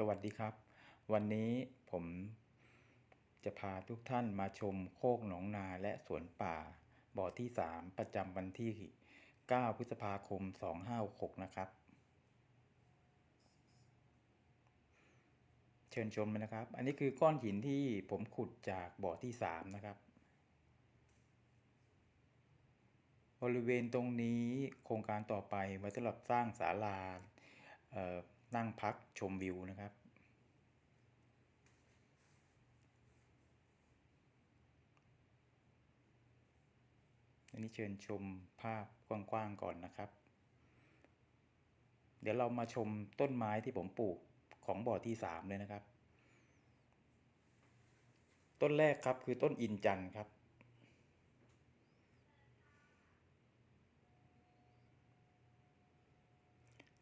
สวัสดีครับ วันนี้ผมจะพาทุกท่านมาชมโคกหนองนาและสวนป่า บ่อที่ 3 ประจำวันที่ 9 พฤษภาคม 2566 นะครับ เชิญชมเลยนะครับ อันนี้คือก้อนหินที่ผมขุดจากบ่อที่ 3 นะครับ บริเวณตรงนี้โครงการต่อไปไว้สำหรับสร้างศาลาเอ่อ นั่งพักชมวิวนะครับ อันนี้เชิญชมภาพกว้างๆก่อนนะครับ เดี๋ยวเรามาชมต้นไม้ที่ผมปลูกของบ่อที่สามเลยนะครับ ต้นแรกครับคือต้นอินจันทร์ครับ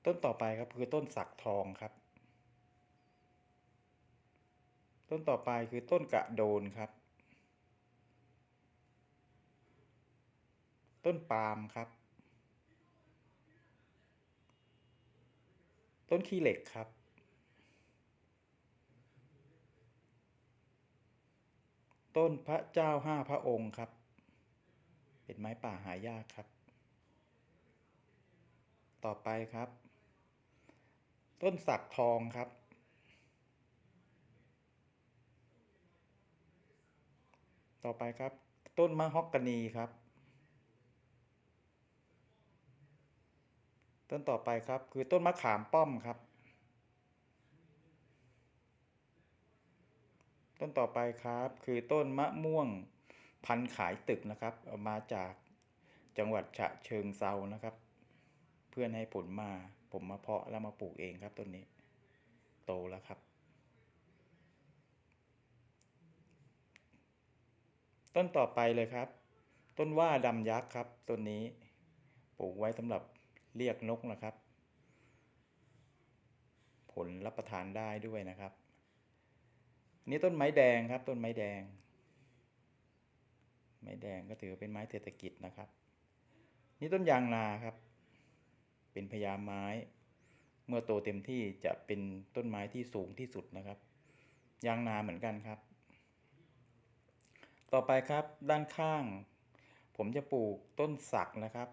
ต้นต่อไปครับคือต้นสักทองครับ ต้นต่อไปคือต้นกระโดนครับ ต้นปาล์มครับ ต้นขี้เหล็กครับ ต้นพระเจ้าห้าพระองค์ครับ เป็นไม้ป่าหายากครับ ต่อไปครับ ต้นสักทองครับ ต่อไปครับ ต้นมะฮอกกานีครับ ต้นต่อไปครับ คือต้นมะขามป้อมครับ ต้นต่อไปครับ คือต้นมะม่วงพันขายตึกนะครับมาจากจังหวัดฉะเชิงเซานะครับ เพื่อนให้ผลมา ผมมาเพาะแล้วมาปลูกเองครับต้นนี้ โตแล้วครับ ต้นต่อไปเลยครับ ต้นว่าดำยักษ์ครับต้นนี้ ปลูกไว้สำหรับเรียกนกนะครับ ผลรับประทานได้ด้วยนะครับนี่ต้นไม้แดงครับ ต้นไม้แดง ไม้แดงก็ถือเป็นไม้เศรษฐกิจนะครับ นี่ต้นยางนาครับ เป็นพญาไม้ เมื่อโตเต็มที่จะเป็นต้นไม้ที่สูงที่สุดนะครับ ยางนาเหมือนกันครับ ต่อไปครับด้านข้าง ผมจะปลูกต้นสักนะครับ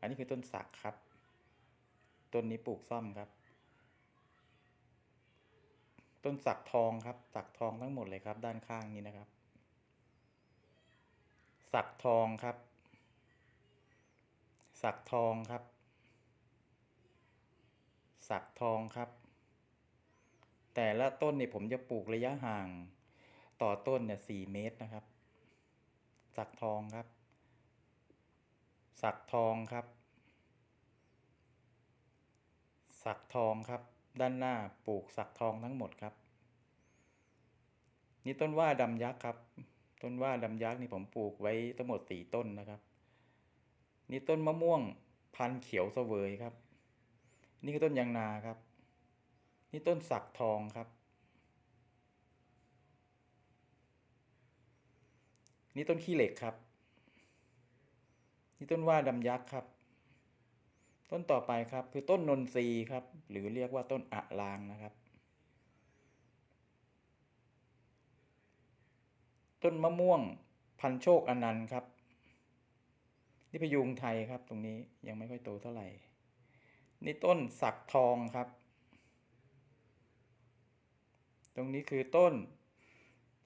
อันนี้คือต้นสักครับ ต้นนี้ปลูกซ่อมครับ ต้นสักทองครับ สักทองทั้งหมดเลยครับ ด้านข้างนี้นะครับ สักทองครับสักทองครับ สักทองครับ แต่ละต้นเนี่ยผมจะปลูกระยะห่าง ต่อต้นเนี่ยสี่เมตรนะครับ สักทองครับ สักทองครับ สักทองครับ ด้านหน้าปลูกสักทองทั้งหมดครับ นี่ต้นว่าดำยักษ์ครับ ต้นว่าดำยักษ์นี่ผมปลูกไว้ทั้งหมดสี่ต้นนะครับ นี่ต้นมะม่วงพันเขียวเสวยครับ นี่คือต้นยางนาครับ นี่ต้นสักทองครับ นี่ต้นขี้เหล็กครับ นี่ต้นว่าดำยักษ์ครับ ต้นต่อไปครับคือต้นนนทรีครับ หรือเรียกว่าต้นอะลางนะครับ ต้นมะม่วงพันโชคอนันต์ครับ นี่พยุงไทยครับตรงนี้ยังไม่ค่อยโตเท่าไหร่ นี่ต้นสักทองครับ ตรงนี้คือต้น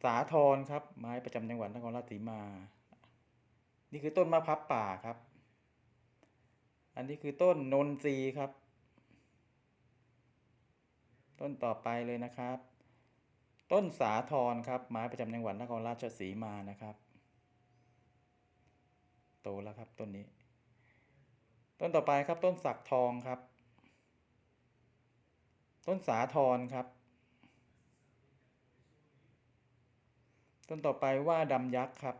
สาทรครับ ไม้ประจำจังหวัดนครราชสีมา นี่คือต้นมะพร้าวป่าครับ อันนี้คือต้นนนทรีครับ ต้นต่อไปเลยนะครับ ต้นสาทรครับ ไม้ประจำจังหวัดนครราชสีมานะครับ โตแล้วครับต้นนี้ ต้นต่อไปครับต้นสักทองครับ ต้นสาทรครับ ต้นต่อไปว่าดำยักษ์ครับ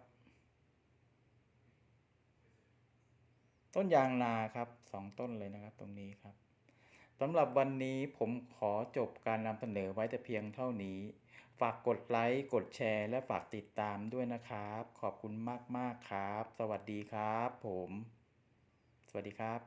ต้นยางนาครับสองต้นเลยนะครับตรงนี้ครับสำหรับวันนี้ผมขอจบการนำเสนอไว้แต่เพียงเท่านี้ ฝากกดไลค์ กดแชร์ และฝากติดตามด้วยนะครับ ขอบคุณมาก ๆ ครับ สวัสดีครับผม สวัสดีครับ